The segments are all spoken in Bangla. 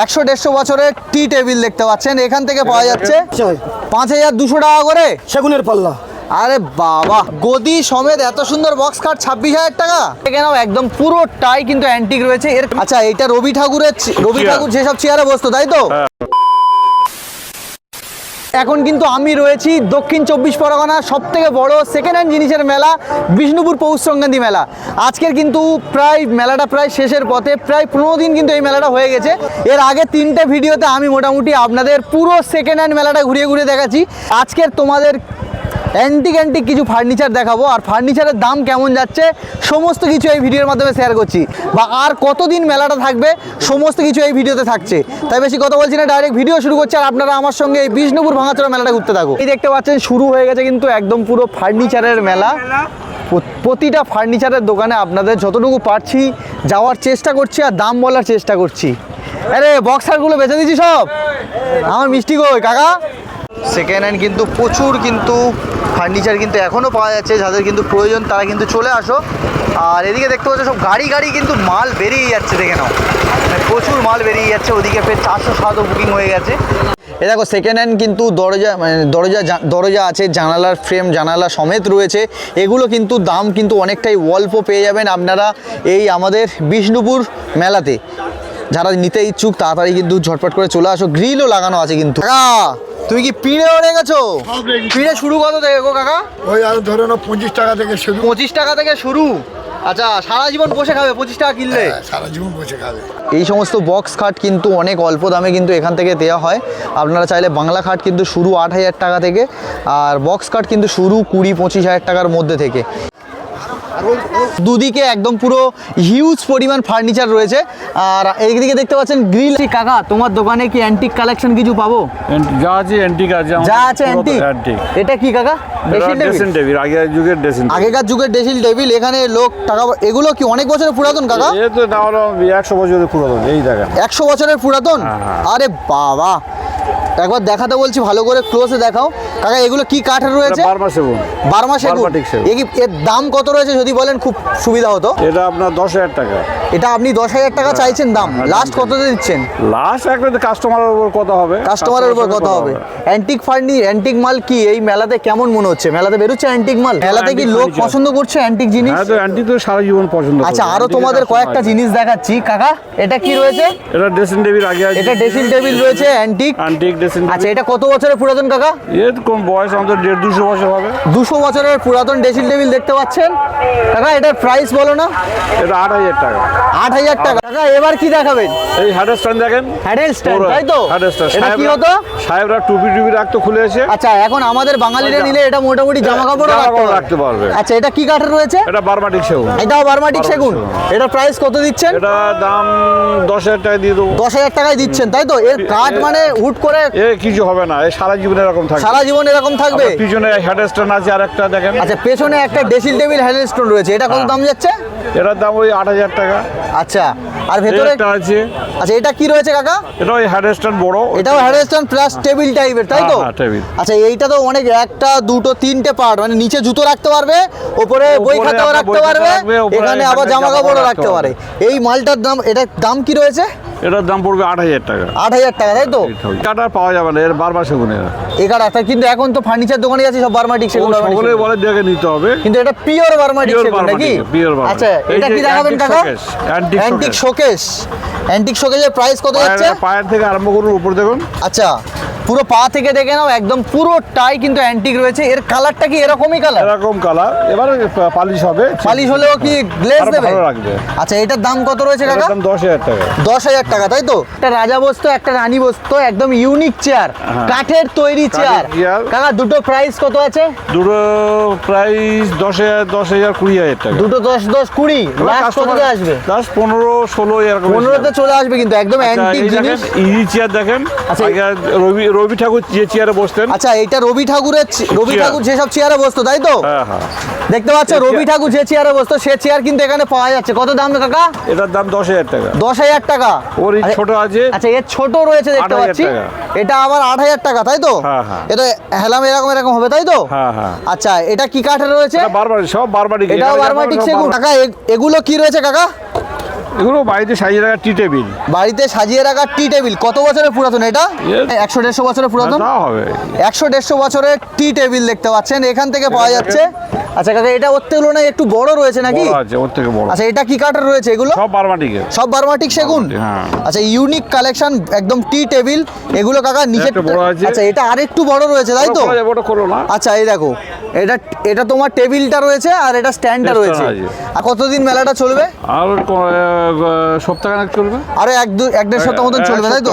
একশো দেড়শো বছরের টি টেবিল দেখতে পাচ্ছেন। এখান থেকে পাওয়া যাচ্ছে পাঁচ হাজার দুশো টাকা করে। সেগুনের পাল্লা। আরে বাবা গদি সমেত এত সুন্দর বক্স কাট ছাব্বিশ হাজার টাকা? কেন একদম পুরো টাই কিন্তু অ্যান্টিক রয়েছে। এর আচ্ছা এটা রবি ঠাকুরের রবি ঠাকুর যেসব চেয়ারে বসতো তাই তো? এখন কিন্তু আমি রয়েছি দক্ষিণ চব্বিশ পরগনা সব থেকে বড়ো সেকেন্ড হ্যান্ড জিনিসের মেলা, বিষ্ণুপুর পৌষ সংক্রান্তি মেলা। আজকের কিন্তু প্রায় মেলাটা প্রায় শেষের পথে, প্রায় পনেরো দিন কিন্তু এই মেলাটা হয়ে গেছে। এর আগে তিনটে ভিডিওতে আমি মোটামুটি আপনাদের পুরো সেকেন্ড হ্যান্ড মেলাটা ঘুরিয়ে ঘুরিয়ে দেখাচ্ছি। আজকের তোমাদের অ্যান্টিক অ্যান্টিক কিছু ফার্নিচার দেখাবো। আর ফার্নিচারের দাম কেমন যাচ্ছে, সমস্ত কিছু এই ভিডিওর মাধ্যমে শেয়ার করছি। বা আর কতদিন মেলাটা থাকবে, সমস্ত কিছু এই ভিডিওতে থাকছে। তাই বেশি কথা বলছি না ডাইরেক্ট ভিডিও শুরু করছে আর আপনারা আমার সঙ্গে এই বিষ্ণুপুর ভাঙাচোরা মেলাটা ঘুরতে থাকো। এই দেখতে পাচ্ছেন, শুরু হয়ে গেছে কিন্তু একদম পুরো ফার্নিচারের মেলা। প্রতিটা ফার্নিচারের দোকানে আপনাদের যতটুকু পারছি যাওয়ার চেষ্টা করছি আর দাম বলার চেষ্টা করছি। আরে বক্সারগুলো বেচে দিচ্ছি সব। আমার মিষ্টি কই, কাকা? সেকেন্ড হ্যান্ড কিন্তু প্রচুর কিন্তু ফার্নিচার কিন্তু এখনও পাওয়া যাচ্ছে, যাদের কিন্তু প্রয়োজন তারা কিন্তু চলে আসো। আর এদিকে দেখতে পাচ্ছ সব গাড়ি গাড়ি কিন্তু মাল বেরিয়ে যাচ্ছে, দেখে নাও। মানে প্রচুর মাল বেরিয়ে যাচ্ছে, ওদিকে ফের চারশো সাতও বুকিং হয়ে গেছে। এ দেখো সেকেন্ড হ্যান্ড কিন্তু দরজা মানে দরজা দরজা আছে, জানালার ফ্রেম জানালা সমেত রয়েছে। এগুলো কিন্তু দাম কিন্তু অনেকটাই অল্প পেয়ে যাবেন আপনারা এই আমাদের বিষ্ণুপুর মেলাতে। যারা নিতে ইচ্ছুক তাড়াতাড়ি কিন্তু ঝটপট করে চলে আসো। গ্রিলও লাগানো আছে কিন্তু। কাকা তুমি কি পিঁড়ে ওড়ে গেছো? পিঁড়ে শুরু কত থেকে গো কাকা? ওই আর ধরে নাও পঁচিশ টাকা থেকে শুরু। পঁচিশ টাকা থেকে শুরু? আচ্ছা সারা জীবন বসে খাবে পঁচিশ টাকা কিনলে? হ্যাঁ, সারা জীবন বসে খাবে। এই সমস্ত বক্স খাট কিন্তু অনেক অল্প দামে কিন্তু এখান থেকে দেওয়া হয়। আপনারা চাইলে বাংলা খাট কিন্তু শুরু আট হাজার টাকা থেকে আর বক্স খাট কিন্তু শুরু কুড়ি পঁচিশ হাজার টাকার মধ্যে থেকে। দুদিকে একদম পুরো হিউজ পরিমাণ ফার্নিচার রয়েছে। আর এইদিকে দেখতে পাচ্ছেন গ্রিল কাকা তোমার দোকানে কি অ্যান্টিক কালেকশন কিছু পাবো? যা আছে অ্যান্টিক আছে যা আছে অ্যান্টিক এটা কি কাকা? যুগের আগেকার যুগের ড্রেসিং টেবিল এখানে লোক টাকা এগুলো কি অনেক বছরের পুরাতন কাকা? এ তো না হলো একশো বছরের পুরাতন এই দেখেন। একশো বছরের পুরাতন? হ্যাঁ, হ্যাঁ। আরে বাবা। একবার দেখাতে বলছি ভালো করে ক্লোজে দেখাও। কাকা এগুলো কি কাঠের রয়েছে? বারমা সেগুন বারমা সেগুন এর দাম কত রয়েছে যদি বলেন খুব সুবিধা হতো। এটা আপনার দশ হাজার টাকা। এটা আপনি দশ হাজার টাকা চাইছেন দাম। হ্যাঁ, লাস্ট দাম কত দিচ্ছেন? লাস্ট একটা কাস্টমারের উপর কত হবে। কাস্টমারের উপর কত হবে। অ্যান্টিক ফার্নি অ্যান্টিক মাল কি? এই মেলাতে কেমন মনে হচ্ছে? মেলাতে বেরোচ্ছে অ্যান্টিক মাল? মেলাতে কি লোক পছন্দ করছে অ্যান্টিক জিনিস? হ্যাঁ তো অ্যান্টিক তো সারা জীবন পছন্দ আচ্ছা আরও তোমাদের কয়েকটা জিনিস দেখাচ্ছি। কাকা এটা কি রয়েছে? এটা ড্রেসিং টেবিল আগে আছে। এটা ড্রেসিং টেবিল রয়েছে অ্যান্টিক অ্যান্টিক ড্রেসিং আচ্ছা এটা কত বছরের পুরাতন কাকা? এর কোন বয়স আমাদের দেড় দুশো বছর হবে। দুশো বছরের পুরাতন ড্রেসিং টেবিল দেখতে পাচ্ছেন। কাকা এটার প্রাইস বলো না। এটা আট হাজার টাকা। আট হাজার টাকা। কাকা এবার কি দেখাবেন? এই হার্ডের স্ট্যান্ড দেখেন। হ্যান্ডেল স্ট্যান্ড তাই তো? হার্ডের স্ট্যান্ড এটা কি হতো? সাহেবরা টুপি টুপি রাখতো খুলে এসে। আচ্ছা এখন আমাদের বাঙালিরা নিলে এটা মোটামুটি জামা কাপড় রাখতে পারবে। আচ্ছা এটা কি কাঠের রয়েছে? এটা বারমাটিক সেগুন। এটাও বারমাটিক সেগুন। এটার প্রাইস কত দিচ্ছেন? এটা দাম দশ হাজার টাকা দিয়ে দেবো। দশ হাজার টাকায় দিচ্ছেন তাই তো? এর কাঠ মানে হুট করে এ কিছু হবে না এ সারা জীবন এরকম থাকবে। সারা জীবন এরকম থাকবে? পিছনে হেড স্ট্যান্ড আছে আর একটা দেখেন। আচ্ছা পেছনে একটা ড্রেসিং টেবিল হ্যান্ডেল স্টোন রয়েছে। এটা কত হ্যাঁ। দাম যাচ্ছে? এটার দাম ওই আট হাজার টাকা। আচ্ছা আর ভেতরে একটা আছে। আচ্ছা এটা কি রয়েছে কাকা? এটা ওই হেড স্ট্যান্ড বড়। এটাও হ্যান্ডস্ট্যান্ড প্লাস টেবিল টাইপের তাই তো? হ্যাঁ, হ্যাঁ, টেবিল। আচ্ছা এইটা তো অনেক একটা দুটো তিনটে পার্ট মানে নিচে জুতো রাখতে পারবে ওপরে বই খাতাও রাখতে পারবে এখানে আবার জামা কাপড়ও কাপড় রাখতে রাখতে পারে এই মালটার দাম এটার দাম কি রয়েছে? এটার দাম পড়বে আট হাজার টাকা। আট হাজার টাকা তাই তো? কাটার পাওয়া যাবে না এর বারবার সেগুনের এখানে একটা কিন্তু এখন তো ফার্নিচার দোকানে আছে সব বারমাটিক সেগুন সকলে বলে দেখে নিতে হবে। কিন্তু এটা পিওর বারমাটিক সেগুন নাকি? pure বারমাটিক। আচ্ছা এটা কি দেখাবেন কাকা? অ্যান্টিক শোকেস অ্যান্টিক শোকেসের প্রাইস কত যাচ্ছে? পায়ের- থেকে আরম্ভ করুন উপর দেখুন। আচ্ছা পুরো পা থেকে দেখে নাও একদম পুরোটাই কিন্তু অ্যান্টিক রয়েছে। এর কালারটা কি এরকমই কালার এরকম কালার এবারে পালিশ হবে। পালিশ হলেও কি গ্লেজ আরও দেবে। আচ্ছা এটার দাম কত রয়েছে কাকা? দাম দশ হাজার টাকা। দশ হাজার টাকা তাই তো? একটা রাজা বস্তু একটা রানী বস্তু একদম ইউনিক চেয়ার হ্যাঁ। কাঠের তৈরি চেয়ার। কাকা দুটো প্রাইস কত আছে? দুটো প্রাইস দশ হাজার দশ হাজার কুড়ি হাজার টাকা। দুটো দশ দশ কুড়ি লাস্ট কততে আসবে? দশ পনেরো ষোলো এরকম পনেরোতে চলে আসবে কিন্তু একদম আচ্ছা, অ্যান্টিক জিনিস দেখেন ইজি চেয়ার দেখেন। আচ্ছা, রবি রবি ঠাকুর যে চেয়ারে বসতেন। আচ্ছা এটা রবি ঠাকুরের রবি। ঠাকুর যেসব চেয়ারে বসতো তাই তো? হ্যাঁ হ্যাঁ। দেখতে পাচ্ছ রবি ঠাকুর যে চেয়ারে বসতো সে চেয়ার কিন্তু এখানে পাওয়া যাচ্ছে। কত দাম কাকা? এটার দাম দশ হাজার টাকা। দশ হাজার টাকা। ওর ছোট আছে। আচ্ছা এর ছোট রয়েছে দেখতে পাচ্ছি। এটা আবার আট হাজার টাকা তাই তো? হ্যাঁ, হ্যাঁ। এটা হেলাম এরকম এরকম হবে তাই তো? হ্যাঁ হ্যাঁ। আচ্ছা এটা কি কাঠের রয়েছে? এটা বারবার সব বারবারই এটাও বারমাটিক সেগুন। কাকা এগুলো কি রয়েছে কাকা? এগুলো বাড়িতে সাজিয়ে রাখা টি টেবিল। বাড়িতে সাজিয়ে রাখা টি টেবিল। কত বছরের পুরাতন এটা? একশো দেড়শো বছরের পুরাতন? হবে। একশো দেড়শো বছরের টি টেবিল দেখতে পাচ্ছেন। এখান থেকে পাওয়া যাচ্ছে। আচ্ছা কাকা এটা ওর তুলনায় একটু বড় রয়েছে নাকি? ওর থেকে বড়। আচ্ছা এটা কি কাঠের রয়েছে এগুলো? সব বারমাটিকে সব বারমাটিক সেগুন? হ্যাঁ। আচ্ছা ইউনিক কালেকশন একদম টি টেবিল। এগুলো কাকা নিচে। আচ্ছা এটা আরেকটু বড় রয়েছে তাই তো? না। আচ্ছা এই দেখো এটা এটা তোমার টেবিলটা রয়েছে আর এটা স্ট্যান্ডটা রয়েছে। আর কতদিন মেলাটা চলবে? আর সপ্তাহখানেক চলবে? আরও এক দু এক দেড় সপ্তাহ মতন চলবে তাই তো।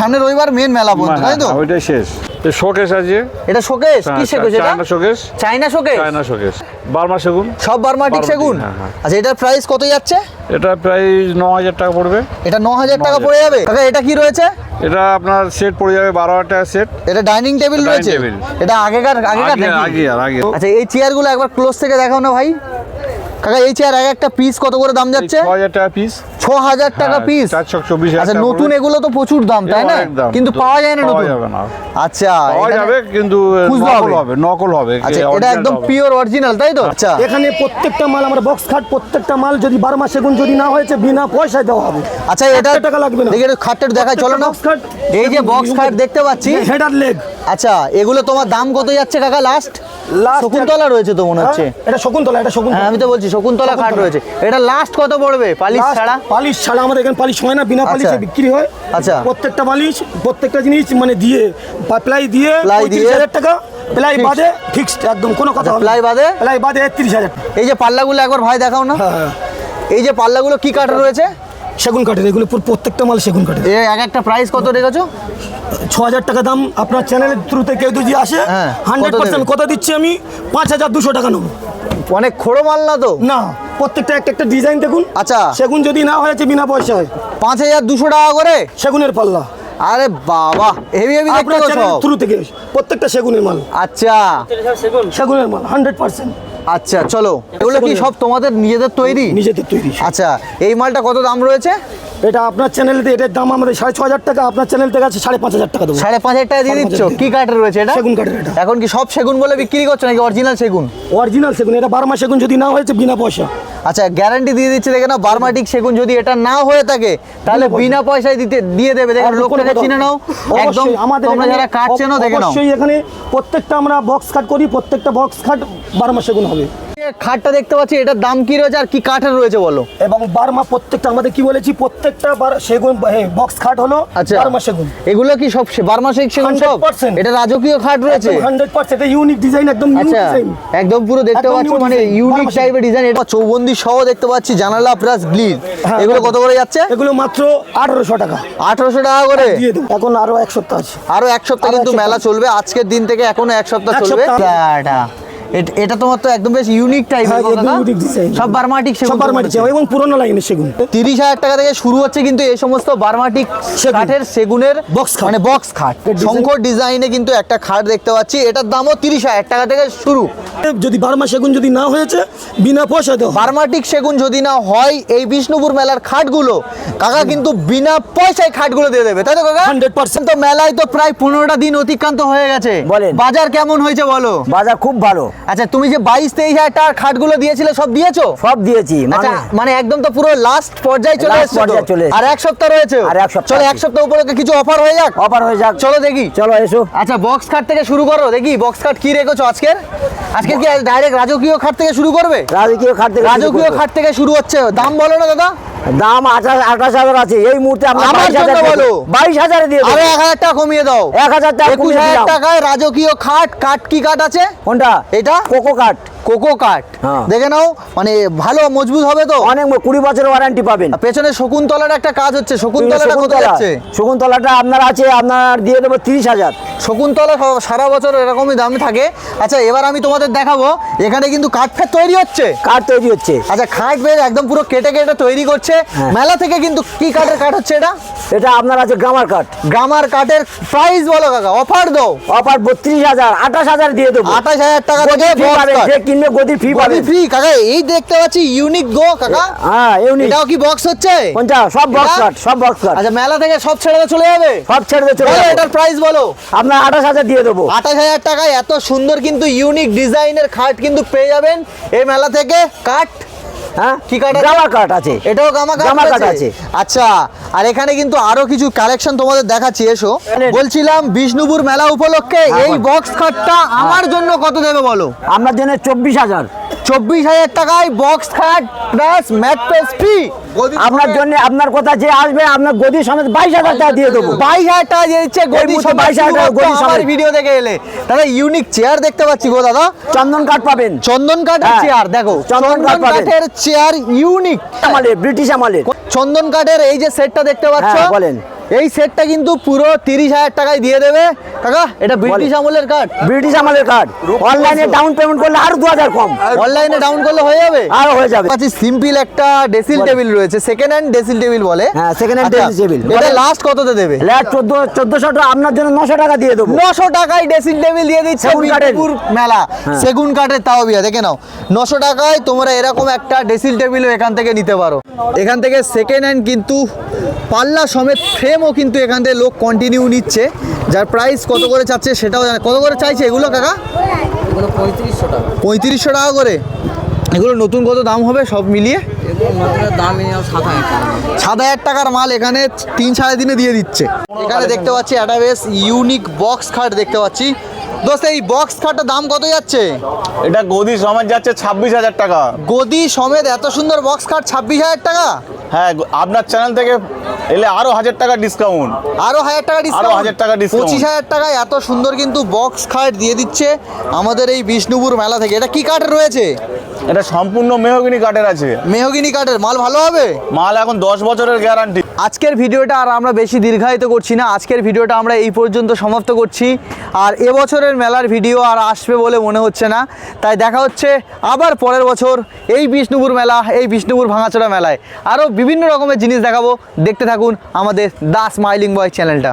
সামনে রবিবার মেন মেলা পর্যন্ত হ্যাঁ, তাই তো? হ্যাঁ, ওইটাই শেষ। শোকেস আছে এটা শোকেস কি শোকেস এটা? China showcase China showcase China Burma সেগুন? সব বারমাটিক বারমাটিক, সেগুন? হ্যাঁ, হ্যাঁ। আচ্ছা এটার প্রাইস কত যাচ্ছে? এটা প্রায় ন হাজার টাকা পড়বে। এটা ন হাজার টাকা পড়ে যাবে? কাকা এটা কি রয়েছে? এটা আপনার সেট পড়ে যাবে বারো হাজার টাকা সেট এটা ডাইনিং টেবিল রয়েছে? এটা আগেকার আগেকার আগে আগে আগে আচ্ছা এই চেয়ারগুলো একবার ক্লোজ থেকে দেখাও না ভাই। কাকা এই চেয়ার এক একটা পিস কত করে দাম যাচ্ছে? ছ হাজার টাকা পিস ছ হাজার টাকা পিস হাজার আচ্ছা নতুন এগুলো তো প্রচুর দাম তাই না? কিন্তু পাওয়া যায় না নতুন। আচ্ছা পাওয়া যাবে কিন্তু নকল হবে। নকল হবে আচ্ছা এটা একদম পিওর অরিজিনাল তাই তো? আচ্ছা। এখানে প্রত্যেকটা মাল আমরা বক্স খাট প্রত্যেকটা মাল যদি বারো মাসে গুণ যদি না হয়েছে বিনা পয়সায় দেওয়া হবে। আচ্ছা এটা টাকা লাগবে না। দেখি একটু খাটটা দেখাই চলো না। এই যে বক্স খাট দেখতে পাচ্ছি। হেডার লেগ আচ্ছা এগুলো তোমার দাম কত যাচ্ছে কাকা লাস্ট শকুন্তলা রয়েছে তো মনে হচ্ছে এটা শকুন্তলা এটা হ্যাঁ শকুন্তলা আমি তো বলছি শকুন্তলা খাট রয়েছে এটা লাস্ট কত পড়বে পালিশ ছাড়া পালিশ ছাড়া আমাদের এখানে পালিশ হয় না বিনা পালিশে আচ্ছা। বিক্রি হয় আচ্ছা। প্রত্যেকটা পালিশ প্রত্যেকটা জিনিস মানে দিয়ে প্লাই দিয়ে পঁয়ত্রিশ দিয়ে হাজার টাকা প্লাই বাদে ফিক্সড একদম কোনো কথা আচ্ছা, না। বাদে? প্লাই বাদে তিরিশ হাজার এই যে পাল্লাগুলো একবার ভাই দেখাও না হ্যাঁ, হ্যাঁ। এই যে পাল্লাগুলো কি কাঠ রয়েছে সেগুন কাঠের এগুলো পুরো প্রত্যেকটা মাল সেগুন কাঠের। এ এক একটা প্রাইস কত রেখেছো? ছ হাজার টাকা দাম আপনার চ্যানেলের থ্রুতে কেউ যদি আসে হ্যাঁ, হান্ড্রেড কত পার্সেন্ট? কথা দিচ্ছি আমি পাঁচ হাজার দুশো টাকা নেব। অনেক খোড়ো মাল না তো? না প্রত্যেকটা একটা একটা ডিজাইন দেখুন। আচ্ছা। সেগুন যদি না হয়েছে বিনা পয়সায়। পাঁচ হাজার দুশো টাকা করে? সেগুনের পাল্লা। আরে বাবা হেভি হেভি দেখতে থ্রু থেকে প্রত্যেকটা সেগুনের মাল। আচ্ছা। সেগুনের মাল হান্ড্রেড পার্সেন্ট আচ্ছা চলো। এগুলো কি সব তোমাদের নিজেদের তৈরি? নিজেদের তৈরি। আচ্ছা এই মালটা কত দাম রয়েছে? এটা আপনার চ্যানেলে এটার দাম আমাদের সাড়ে ছ হাজার টাকা আপনার চ্যানেল থেকে আছে সাড়ে পাঁচ হাজার টাকা দেবো। সাড়ে পাঁচ হাজার টাকা দিয়ে দিচ্ছ? কি কাঠের রয়েছে এটা? সেগুন কাঠের এটা। এখন কি সব সেগুন বলে বিক্রি করছ নাকি অরিজিনাল সেগুন? অরিজিনাল সেগুন এটা বারো মাস সেগুন যদি না হয়েছে বিনা পয়সা। আচ্ছা গ্যারান্টি দিয়ে দিচ্ছে দেখে না বারমাটিক সেগুন যদি এটা না হয়ে থাকে তাহলে বিনা পয়সায়। দিতে দিয়ে দেবে। দেখে আর কোনো লোকটাকে চিনে নাও। একদম আমাদের তোমরা যারা কাঠ চেনো দেখে নাও। অবশ্যই এখানে প্রত্যেকটা আমরা বক্স কাট করি প্রত্যেকটা বক্স কাট বারো মাস সেগুন হবে। খাটটা দেখতে পাচ্ছি এটার দাম কি রয়েছে আর কি কাঠের রয়েছে বলো? এবং বারমা প্রত্যেকটা আমাদের কি বলেছি প্রত্যেকটা বার সেগুন বক্স খাট হলো আচ্ছা। বারমা সেগুন। এগুলো কি সব সেগুন সব? এটা রাজকীয় খাট রয়েছে? Hundred percent. এটা ইউনিক ডিজাইন একদম আচ্ছা একদম পুরো দেখতে পাচ্ছ মানে ইউনিক টাইপের ডিজাইন এটা চৌবন্দি সহ দেখতে পাচ্ছি জানালা প্লাস গ্লিড এগুলো কত করে যাচ্ছে? এগুলো মাত্র আঠারোশো টাকা। আঠারোশো টাকা করে? এখন আরও এক সপ্তাহ আছে। আরও এক সপ্তাহ কিন্তু মেলা চলবে। আজকের দিন থেকে এখনও এক সপ্তাহ চলবে। এটা তোমার তো একদম বেশ ইউনিক হ্যাঁ, টাইপের design। সব বারমাটিক সব বারমাটি এবং পুরোনো লাইনের সেগুন। তিরিশ হাজার টাকা থেকে শুরু হচ্ছে কিন্তু এই সমস্ত বারমাটিক সেগুন। কাঠের সেগুনের খাট। মানে বক্স খাট। শঙ্কর ডিজাইনে কিন্তু একটা খাট দেখতে পাচ্ছি। এটার দামও তিরিশ হাজার টাকা থেকে শুরু। যদি বারমা সেগুন যদি না হয়েছে বিনা পয়সা দেওয়া বারমাটিক সেগুন যদি না হয় এই বিষ্ণুপুর মেলার খাটগুলো কাকা কিন্তু বিনা পয়সায় খাটগুলো দিয়ে দেবে। তাই তো কাকা? 100% তো মেলায় তো প্রায় পনেরোটা দিন অতিক্রান্ত হয়ে গেছে। বলেন। বাজার কেমন হয়েছে বলো? বাজার খুব ভালো। আচ্ছা তুমি যে বাইশ তেইশ হাজার টাকার খাটগুলো দিয়েছিলে সব দিয়েছ? সব দিয়েছি আচ্ছা মানে মানে একদম তো পুরো লাস্ট পর্যায়ে চলে এসেছে চলে আর এক সপ্তাহ রয়েছে? আর এক সপ্তাহ চলো এক সপ্তাহ উপলক্ষে কিছু অফার হয়ে যাক। অফার হয়ে যাক। চলো দেখি। চলো এসো। আচ্ছা বক্স খাট থেকে শুরু করো দেখি বক্স খাট কি রেখেছো আজকের? আজকে কি ডাইরেক্ট রাজকীয় খাট থেকে শুরু করবে? রাজকীয় খাট থেকে রাজকীয় খাট থেকে শুরু হচ্ছে। দাম বলো না দাদা। দাম আঠাশ আঠাশ হাজার আছে। এই মুহূর্তে বাইশ হাজার বলো। বাইশ হাজারে দিয়ে আরও এক হাজার টাকা কমিয়ে দাও। এক হাজার টাকা একুশ হাজার। টাকায় রাজকীয় খাট কাঠ কি কাঠ আছে? কোনটা? এটা? কোকো কাঠ। কোকো কাঠ। হ্যাঁ। দেখে নাও মানে ভালো মজবুত হবে তো? অনেক কুড়ি বছরের ওয়ারেন্টি পাবেন। পেছনে শকুন্তলার একটা কাজ হচ্ছে শকুন্তলাটা কোথায় যাচ্ছে? শকুন্তলাটা আপনার আছে আপনার দিয়ে দেবো তিরিশ হাজার। শকুন্তলা সারা বছর এরকমই দামে থাকে। আচ্ছা এবার আমি তোমাদের দেখাবো এখানে কিন্তু কাঠ ফের তৈরি হচ্ছে। কাঠ তৈরি হচ্ছে। আচ্ছা খাট বেশ একদম পুরো কেটে কেটে তৈরি করছে। হ্যাঁ। মেলা থেকে কিন্তু কি কাঠের কাঠ হচ্ছে এটা? এটা আপনার আছে গ্রামার কাঠ গ্রামার কাঠের প্রাইস বলো কাকা অফার দাও। অফার বত্রিশ হাজার আঠাশ হাজার দিয়ে দেবো। আঠাশ হাজার টাকা থেকে। যে কিনবে গদির ফি পাবে ফ্রি কাকা এই দেখতে পাচ্ছি ইউনিক গো কাকা। হ্যাঁ ইউনিক এটাও কি বক্স হচ্ছে? কোনটা সব বক্স? কাঠ সব বক্স কাঠ আচ্ছা মেলা থেকে সব ছেড়ে চলে যাবে? সব ছেড়ে চলে যাব। এটার প্রাইস বলো। আপনার আঠাশ হাজার দিয়ে দেবো। আঠাশ হাজার টাকায় এত সুন্দর কিন্তু ইউনিক ডিজাইনের খাট কিন্তু পেয়ে যাবেন এই মেলা থেকে। কাঠ হ্যাঁ? কি আছে? এটাও কাঠ আছে? আচ্ছা আর এখানে কিন্তু আরও কিছু কালেকশন তোমাদের দেখাচ্ছি এসো। বলছিলাম বিষ্ণুপুর মেলা উপলক্ষে হ্যাঁ, এই বক্স খাটটা আমার জন্য কত দেবে বলো? আপনার জন্য চব্বিশ হাজার। চব্বিশ হাজার টাকায় বক্স খাট প্লাস ম্যাট ফ্রি আপনার জন্য আপনার কথা যে আসবে আপনার গদি সমেত বাইশ হাজার টাকা দিয়ে দেবো। বাইশ হাজার টাকা দিয়ে দিচ্ছে গদি সমেত 22,000 টাকা গদি সমেত। ভিডিও দেখে এলে। দাদা ইউনিক চেয়ার দেখতে পাচ্ছি গো দাদা। চন্দন কাঠ পাবেন। চন্দন কাঠের হ্যাঁ, চেয়ার দেখো। চন্দন। কাঠের চেয়ার ইউনিক আমলের ব্রিটিশ আমলের চন্দন কাঠের এই যে সেটটা দেখতে পাচ্ছ হ্যাঁ, বলেন। এই সেটটা কিন্তু পুরো তিরিশ হাজার টাকায় দিয়ে দেবে। কাকা এটা ব্রিটিশ আমলের কাঠ ব্রিটিশ আমলের কার্ড অনলাইনে ডাউন পেমেন্ট করলে আরও দু হাজার কম অনলাইনে ডাউন করলে হয়ে যাবে? আরও হয়ে যাবে। পাচ্ছি সিম্পল একটা ডেসিল টেবিল রয়েছে। সেকেন্ড হ্যান্ড ডেসিল টেবিল বলে। হ্যাঁ, সেকেন্ড আচ্ছা, dressing table। এটা লাস্ট কততে দেবে? ল্যাট চোদ্দ চোদ্দশো টাকা আপনার জন্য নশো টাকা দিয়ে দেবো। নশো টাকায় ডেসিল টেবিল দিয়ে দিচ্ছে। বিষ্ণুপুর মেলা। হ্যাঁ। সেগুন কাঠের তাও বিয়া দেখে নাও। নশো টাকায় তোমরা এরকম একটা ডেসিল টেবিলও এখান থেকে নিতে পারো। এখান থেকে সেকেন্ড হ্যান্ড কিন্তু পাল্লা সমেত ফ্রেমও কিন্তু এখান থেকে লোক কন্টিনিউ নিচ্ছে। যার প্রাইস কত করে চাচ্ছে সেটাও জানে কত করে চাইছে এগুলো কাকা? পঁয়ত্রিশশো টাকা। পঁয়ত্রিশশো টাকা করে। এগুলো নতুন কত দাম হবে সব মিলিয়ে? সাত হাজার টাকার মাল এখানে তিন সাড়ে দিনে দিয়ে দিচ্ছে। এখানে দেখতে পাচ্ছি একটা বেশ ইউনিক বক্স খাট দেখতে পাচ্ছি। দোস্ত এই বক্স খাটটার দাম কত যাচ্ছে? এটা গদি সমেত যাচ্ছে ছাব্বিশ হাজার টাকা। গদি সমেত এত সুন্দর বক্স খাট ছাব্বিশ হাজার টাকা? হ্যাঁ আপনার চ্যানেল থেকে এলে আরও হাজার টাকা ডিসকাউন্ট আরও হাজার টাকা ডিসকাউন্ট হাজার টাকা discount। পঁচিশ হাজার টাকায় এত সুন্দর কিন্তু বক্স খাট দিয়ে দিচ্ছে আমাদের এই বিষ্ণুপুর মেলা থেকে। এটা কি কাঠের রয়েছে? এটা সম্পূর্ণ মেহগিনি কাঠের আছে। মেহগিনি কাঠের। মাল ভালো হবে? মাল এখন দশ বছরের গ্যারান্টি আজকের ভিডিওটা আর আমরা বেশি দীর্ঘায়িত করছি না। আজকের ভিডিওটা আমরা এই পর্যন্ত সমাপ্ত করছি। আর এবছরের মেলার ভিডিও আর আসবে বলে মনে হচ্ছে না। তাই দেখা হচ্ছে আবার পরের বছর এই বিষ্ণুপুর মেলা এই বিষ্ণুপুর ভাঙাচোড়া মেলায়। আরও বিভিন্ন রকমের জিনিস দেখাবো। দেখতে থাকুন আমাদের দা স্মাইলিং বয় চ্যানেলটা।